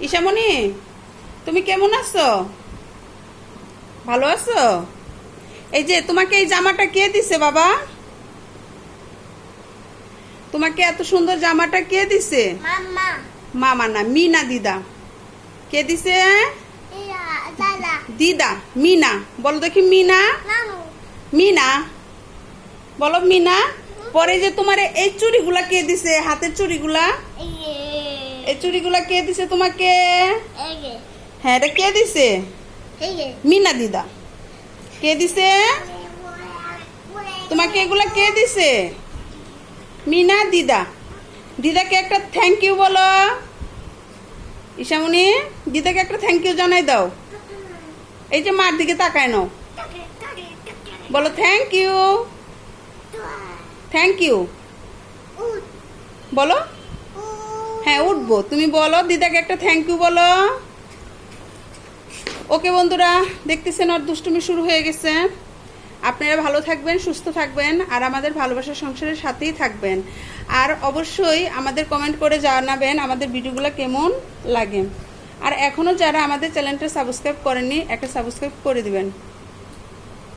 ঈশামণি তুমি কেমন আছো? ভালো আছো? এই যে তোমাকে এই জামাটা কে দিছে বাবা? তোমাকে এত সুন্দর জামাটা কে দিছে? মামা মামা না মিনা দিদা। কে দিছে? দিদা। মিনা। বলো দেখি মিনা। মিনা। বলো মিনা। পরে যে তোমার এই চুড়িগুলা কে দিছে? হাতের চুড়িগুলা? এই চুড়িগুলা কে দিছে তোমাকে? হ্যাঁ এটা কে দিছে? মিনা দিদা। কে দিছে? তোমাকে এগুলা কে দিছে? মিনা দিদা। দিদাকে একটা থ্যাংক ইউ বলো। ঈশামণি দিদাকে একটা থ্যাংক ইউ জানাই দাও। এই যে মার দিকে তাকায় নাও। বলো থ্যাংক ইউ থ্যাংক ইউ বলো। হ্যাঁ উঠবো। তুমি বলো, দিদাকে একটা থ্যাংক ইউ বলো। ওকে বন্ধুরা, দেখতেছেন ওর দুষ্টুমি শুরু হয়ে গেছে। আপনারা ভালো থাকবেন, সুস্থ থাকবেন, আর আমাদের ভালোবাসার সংসারের সাথেই থাকবেন। আর অবশ্যই আমাদের কমেন্ট করে জানাবেন আমাদের ভিডিওগুলো কেমন লাগে। আর এখনও যারা আমাদের চ্যানেলটা সাবস্ক্রাইব করেননি, একটা সাবস্ক্রাইব করে দিবেন।